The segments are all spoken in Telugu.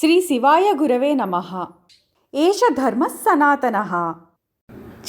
శ్రీ శివాయ గురవే నమ. ఏష ధర్మ సనాతన.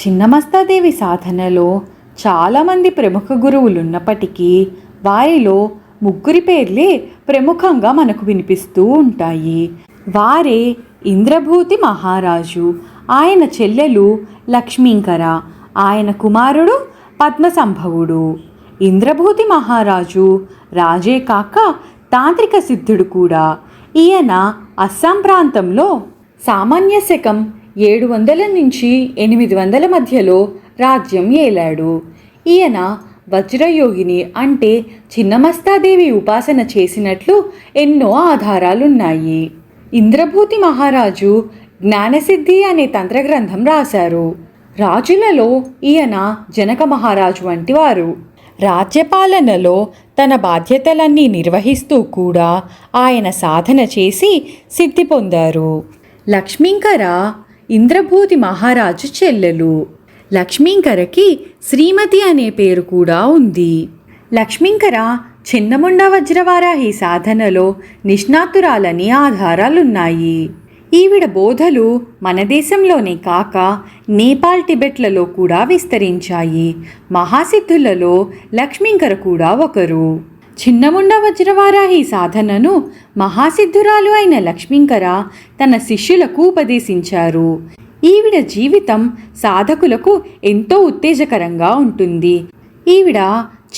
చిన్నమస్తాదేవి సాధనలో చాలామంది ప్రముఖ గురువులున్నప్పటికీ వారిలో ముగ్గురి పేర్లే ప్రముఖంగా మనకు వినిపిస్తూ ఉంటాయి. వారే ఇంద్రభూతి మహారాజు ఆయన చెల్లెలు లక్ష్మీంకర ఆయన కుమారుడు పద్మసంభవుడు. ఇంద్రభూతి మహారాజు రాజే కాక తాంత్రిక సిద్ధుడు కూడా. ఈయన అస్సాం ప్రాంతంలో సామాన్య శకం ఏడు వందల నుంచి ఎనిమిది వందల మధ్యలో రాజ్యం ఏలాడు. ఈయన వజ్రయోగిని అంటే చిన్నమస్తాదేవి ఉపాసన చేసినట్లు ఎన్నో ఆధారాలున్నాయి. ఇంద్రభూతి మహారాజు జ్ఞానసిద్ధి అనే తంత్రగ్రంథం రాశారు. రాజులలో ఈయన జనక మహారాజు వంటివారు. రాజ్యపాలనలో తన బాధ్యతలన్నీ నిర్వహిస్తూ కూడా ఆయన సాధన చేసి సిద్ధి పొందారు. లక్ష్మీంకర ఇంద్రభూతి మహారాజు చెల్లెలు. లక్ష్మీంకరకి శ్రీమతి అనే పేరు కూడా ఉంది. లక్ష్మీంకర చిన్నముండ వజ్రవారాహి సాధనలో నిష్ణాతురాలని ఆధారాలున్నాయి. ఈవిడ బోధలు మన దేశంలోనే కాక నేపాల్ టిబెట్లలో కూడా విస్తరించాయి. మహాసిద్ధులలో లక్ష్మీంకర కూడా ఒకరు. చిన్నముండ వజ్రవారాహి సాధనను మహాసిద్ధురాలు అయిన లక్ష్మీంకర తన శిష్యులకు ఉపదేశించారు. ఈవిడ జీవితం సాధకులకు ఎంతో ఉత్తేజకరంగా ఉంటుంది. ఈవిడ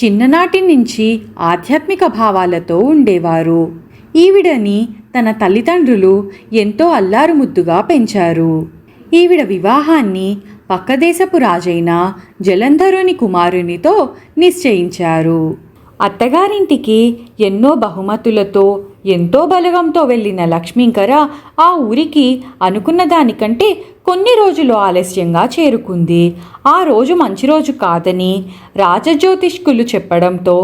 చిన్ననాటి నుంచి ఆధ్యాత్మిక భావాలతో ఉండేవారు. ఈవిడని తన తల్లిదండ్రులు ఎంతో అల్లారుముద్దుగా పెంచారు. ఈవిడ వివాహాన్ని పక్కదేశపు రాజైన జలంధరుని కుమారునితో నిశ్చయించారు. అత్తగారింటికి ఎన్నో బహుమతులతో ఎంతో బలగంతో వెళ్ళిన లక్ష్మీంకర ఆ ఊరికి అనుకున్న దానికంటే కొన్ని రోజులు ఆలస్యంగా చేరుకుంది. ఆ రోజు మంచి రోజు కాదని రాజజ్యోతిష్కులు చెప్పడంతో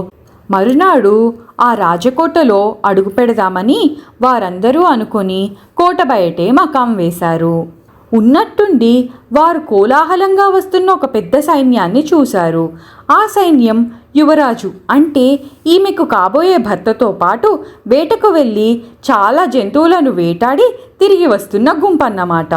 మరునాడు ఆ రాజకోటలో అడుగు పెడదామని వారందరూ అనుకొని కోట బయటే మకాం వేశారు. ఉన్నట్టుండి వారు కోలాహలంగా వస్తున్న ఒక పెద్ద సైన్యాన్ని చూశారు. ఆ సైన్యం యువరాజు. అంటే ఈమెకు కాబోయే భర్తతో పాటు వేటకు వెళ్ళి చాలా జంతువులను వేటాడి తిరిగి వస్తున్న గుంపన్నమాట.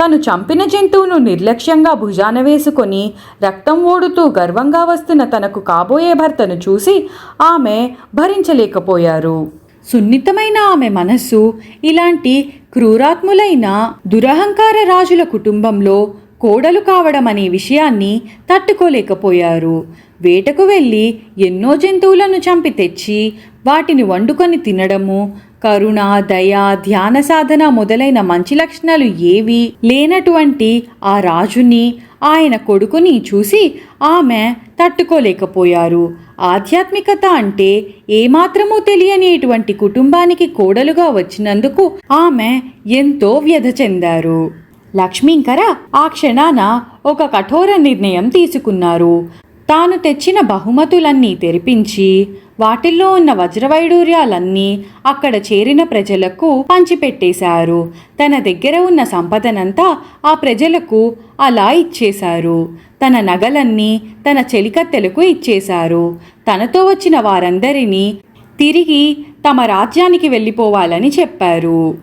తను చంపిన జంతువును నిర్లక్ష్యంగా భుజాన వేసుకొని రక్తం ఓడుతూ గర్వంగా వస్తున్న తనకు కాబోయే భర్తను చూసి ఆమె భరించలేకపోయారు. సున్నితమైన ఆమె మనస్సు ఇలాంటి క్రూరాత్ములైన దురహంకార రాజుల కుటుంబంలో కోడలు కావడం అనే విషయాన్ని తట్టుకోలేకపోయారు. వేటకు వెళ్ళి ఎన్నో జంతువులను చంపి తెచ్చి వాటిని వండుకొని తినడము కరుణ దయ ధ్యాన సాధన మొదలైన మంచి లక్షణాలు ఏవి లేనటువంటి ఆ రాజుని ఆయన కొడుకుని చూసి ఆమె తట్టుకోలేకపోయారు. ఆధ్యాత్మికత అంటే ఏమాత్రమూ తెలియనిటువంటి కుటుంబానికి కోడలుగా వచ్చినందుకు ఆమె ఎంతో వ్యధ చెందారు. లక్ష్మీంకర ఆ క్షణాన ఒక కఠోర నిర్ణయం తీసుకున్నారు. తాను తెచ్చిన బహుమతులన్నీ తెరిపించి వాటిల్లో ఉన్న వజ్రవైడూర్యాలన్నీ అక్కడ చేరిన ప్రజలకు పంచిపెట్టేశారు. తన దగ్గర ఉన్న సంపదనంతా ఆ ప్రజలకు అలా ఇచ్చేశారు. తన నగలన్నీ తన చెలికత్తెలకు ఇచ్చేశారు. తనతో వచ్చిన వారందరినీ తిరిగి తమ రాజ్యానికి వెళ్ళిపోవాలని చెప్పారు.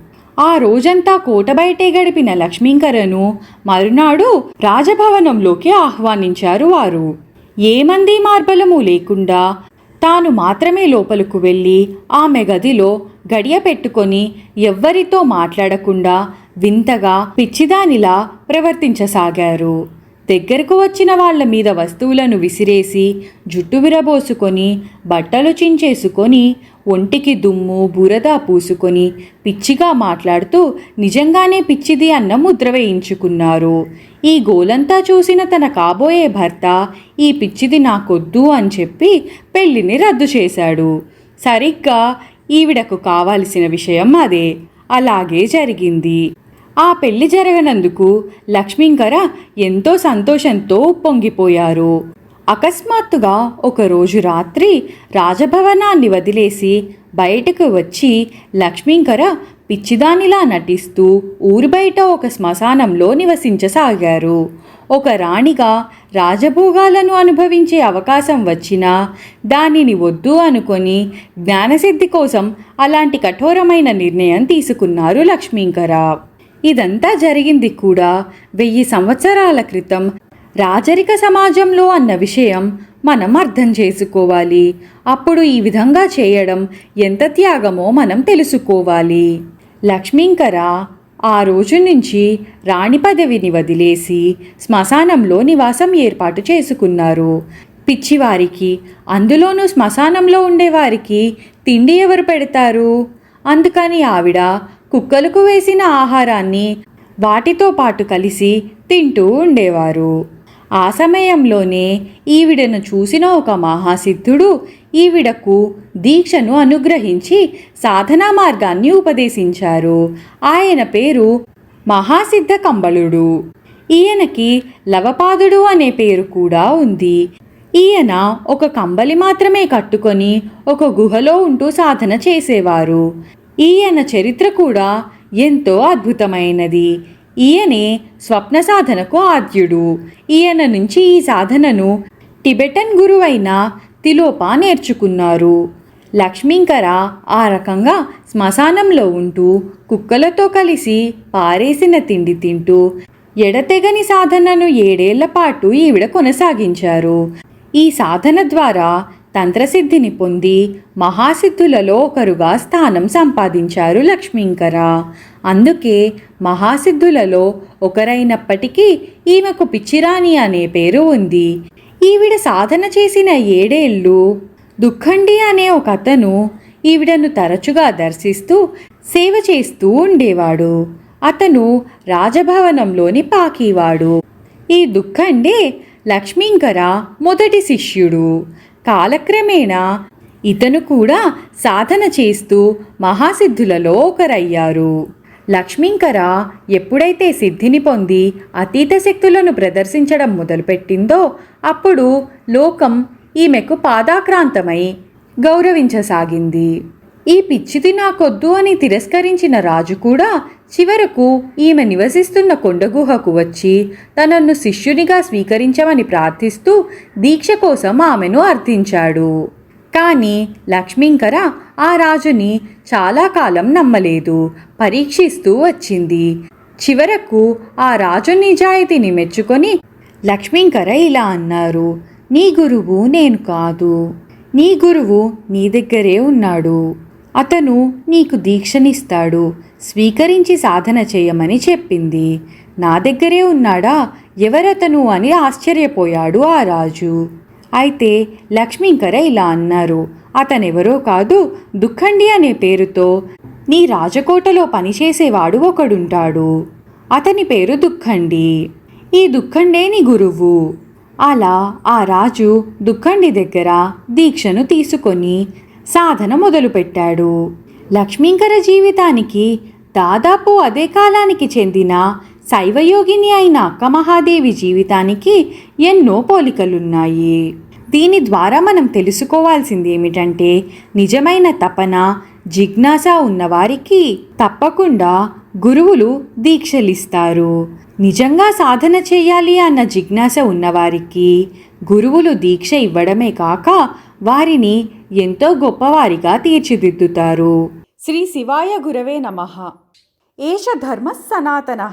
ఆ రోజంతా కోట బయటే గడిపిన లక్ష్మీంకరను మరునాడు రాజభవనంలోకి ఆహ్వానించారు వారు. ఏమంది మార్బలము లేకుండా తాను మాత్రమే లోపలకు వెళ్ళి ఆమె గదిలో గడియ పెట్టుకొని ఎవ్వరితో మాట్లాడకుండా వింతగా పిచ్చిదానిలా ప్రవర్తించసాగారు. దగ్గరకు వచ్చిన వాళ్ళ మీద వస్తువులను విసిరేసి జుట్టు విరబోసుకొని బట్టలు చించేసుకొని ఒంటికి దుమ్ము బురద పూసుకొని పిచ్చిగా మాట్లాడుతూ నిజంగానే పిచ్చిది అన్న ముద్ర వేయించుకున్నారు. ఈ గోలంతా చూసిన తన కాబోయే భర్త ఈ పిచ్చిది నాకొద్దు అని చెప్పి పెళ్ళిని రద్దు చేశాడు. సరిగ్గా ఈవిడకు కావాల్సిన విషయం అదే. అలాగే జరిగింది. ఆ పెళ్ళి జరగనందుకు లక్ష్మీంకర ఎంతో సంతోషంతో పొంగిపోయారు. అకస్మాత్తుగా ఒకరోజు రాత్రి రాజభవనాన్ని వదిలేసి బయటకు వచ్చి లక్ష్మీంకర పిచ్చిదానిలా నటిస్తూ ఊరు బయట ఒక శ్మశానంలో నివసించసాగారు. ఒక రాణిగా రాజభోగాలను అనుభవించే అవకాశం వచ్చినా దానిని వద్దు అనుకొని జ్ఞానసిద్ధి కోసం అలాంటి కఠోరమైన నిర్ణయం తీసుకున్నారు లక్ష్మీంకర. ఇదంతా జరిగింది కూడా వెయ్యి సంవత్సరాల క్రితం రాజరిక సమాజంలో అన్న విషయం మనం అర్థం చేసుకోవాలి. అప్పుడు ఈ విధంగా చేయడం ఎంత త్యాగమో మనం తెలుసుకోవాలి. లక్ష్మీంకర ఆ రోజు నుంచి రాణి పదవిని వదిలేసి శ్మశానంలో నివాసం ఏర్పాటు చేసుకున్నారు. పిచ్చివారికి అందులోనూ శ్మశానంలో ఉండేవారికి తిండి ఎవరు పెడతారు? అందుకని ఆవిడ కుక్కలకు వేసిన ఆహారాన్ని వాటితో పాటు కలిసి తింటూ ఉండేవారు. ఆ సమయంలోనే ఈవిడను చూసిన ఒక మహాసిద్ధుడు ఈవిడకు దీక్షను అనుగ్రహించి సాధనా మార్గాన్ని ఉపదేశించారు. ఆయన పేరు మహాసిద్ధ కంబళుడు. ఈయనకి లవపాదుడు అనే పేరు కూడా ఉంది. ఈయన ఒక కంబలి మాత్రమే కట్టుకొని ఒక గుహలో ఉంటూ సాధన చేసేవారు. ఈయన చరిత్ర కూడా ఎంతో అద్భుతమైనది. ఈయనే స్వప్న సాధనకు ఆద్యుడు. ఈయన నుంచి ఈ సాధనను టిబెటన్ గురువైన తిలోపా నేర్చుకున్నారు. లక్ష్మీంకర ఆ రకంగా శ్మశానంలో ఉంటూ కుక్కలతో కలిసి పారేసిన తిండి తింటూ ఎడతెగని సాధనను ఏడేళ్ళ పాటు ఈవిడ కొనసాగించారు. ఈ సాధన ద్వారా తంత్రసిద్ధిని పొంది మహాసిద్ధులలో ఒకరుగా స్థానం సంపాదించారు లక్ష్మీంకర. అందుకే మహాసిద్ధులలో ఒకరైనప్పటికీ ఈమెకు పిచ్చిరాణి అనే పేరు ఉంది. ఈవిడ సాధన చేసిన ఏడేళ్ళు. దుఃఖండి అనే ఒక అతను ఈవిడను తరచుగా దర్శిస్తూ సేవ చేస్తూ ఉండేవాడు. అతను రాజభవనంలోని పాకీవాడు. ఈ దుఃఖండే లక్ష్మీంకర మొదటి శిష్యుడు. కాలక్రమేణా ఇతను కూడా సాధన చేస్తూ మహాసిద్ధులలో ఒకరయ్యారు. లక్ష్మీంకర ఎప్పుడైతే సిద్ధిని పొంది అతీత శక్తులను ప్రదర్శించడం మొదలుపెట్టిందో అప్పుడు లోకం ఈమెకు పాదాక్రాంతమై గౌరవించసాగింది. ఈ పిచ్చిది నాకొద్దు అని తిరస్కరించిన రాజు కూడా చివరకు ఈమె నివసిస్తున్న కొండగుహకు వచ్చి తనను శిష్యునిగా స్వీకరించమని ప్రార్థిస్తూ దీక్ష కోసం ఆమెను అర్థించాడు కానీ లక్ష్మీంకర ఆ రాజుని చాలా కాలం నమ్మలేదు పరీక్షిస్తూ వచ్చింది. చివరకు ఆ రాజు నిజాయితీని మెచ్చుకొని లక్ష్మీంకర ఇలా అన్నారు నీ గురువు నేను కాదు. నీ గురువు నీ దగ్గరే ఉన్నాడు. అతను నీకు దీక్షనిస్తాడు స్వీకరించి సాధన చేయమని చెప్పింది. నా దగ్గరే ఉన్నాడా? ఎవరతను అని ఆశ్చర్యపోయాడు ఆ రాజు. అయితే లక్ష్మీంకర ఇలా అన్నారు అతనెవరో కాదు దుఃఖండి అనే పేరుతో నీ రాజకోటలో పనిచేసేవాడు ఒకడుంటాడు. అతని పేరు దుఃఖండి. ఈ దుఃఖండే నీ గురువు. అలా ఆ రాజు దుఃఖండి దగ్గర దీక్షను తీసుకొని సాధన మొదలుపెట్టాడు. లక్ష్మీంకర జీవితానికి దాదాపు అదే కాలానికి చెందిన శైవయోగిని అయిన అక్క మహాదేవి జీవితానికి ఎన్నో పోలికలున్నాయి. దీని ద్వారా మనం తెలుసుకోవాల్సింది ఏమిటంటే నిజమైన తపన జిజ్ఞాస ఉన్నవారికి తప్పకుండా గురువులు దీక్షలిస్తారు. నిజంగా సాధన చేయాలి అన్న జిజ్ఞాస ఉన్నవారికి గురువులు దీక్ష ఇవ్వడమే కాక వారిని ఎంతో గొప్పవారిగా తీర్చిదిద్దుతారు. శ్రీ శివాయ గురవే నమ. ఏష ధర్మ సనాతన.